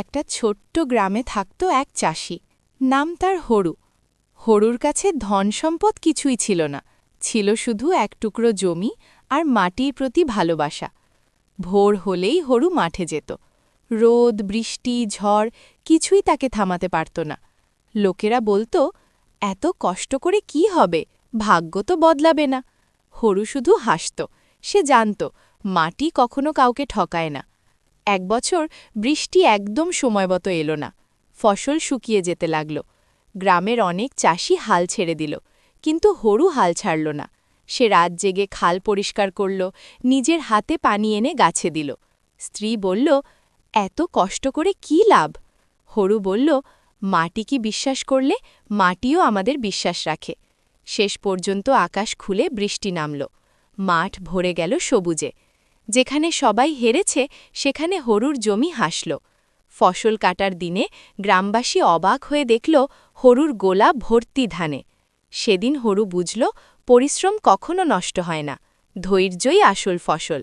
একটা ছোট্ট গ্রামে থাকত এক চাষি। নাম তার হরু। হরুর কাছে ধন সম্পদ কিছুই ছিল না। ছিল শুধু এক টুকরো জমি আর মাটির প্রতি ভালোবাসা। ভোর হলেই হরু মাঠে যেত। রোদ, বৃষ্টি, ঝড় কিছুই তাকে থামাতে পারত না। লোকেরা বলতো, এত কষ্ট করে কি হবে? ভাগ্য তো বদলাবে না। হরু শুধু হাসত। সে জানত, মাটি কখনো কাউকে ঠকায় না। এক বছর বৃষ্টি একদম সময়মতো এলো না। ফসল শুকিয়ে যেতে লাগল। গ্রামের অনেক চাষি হাল ছেড়ে দিল, কিন্তু হরু হাল ছাড়ল না। সে রাত জেগে খাল পরিষ্কার করল, নিজের হাতে পানি এনে গাছে দিল। স্ত্রী বলল, এত কষ্ট করে কি লাভ? হরু বলল, মাটি কি বিশ্বাস করলে মাটিও আমাদের বিশ্বাস রাখে। শেষ পর্যন্ত আকাশ খুলে বৃষ্টি নামল। মাঠ ভরে গেল সবুজে। যেখানে সবাই হেরেছে, সেখানে হরুর জমি হাসল। ফসল কাটার দিনে গ্রামবাসী অবাক হয়ে দেখল হরুর গোলা ভর্তি ধানে। সেদিন হরু বুঝল, পরিশ্রম কখনো নষ্ট হয় না। ধৈর্যই আসল ফসল।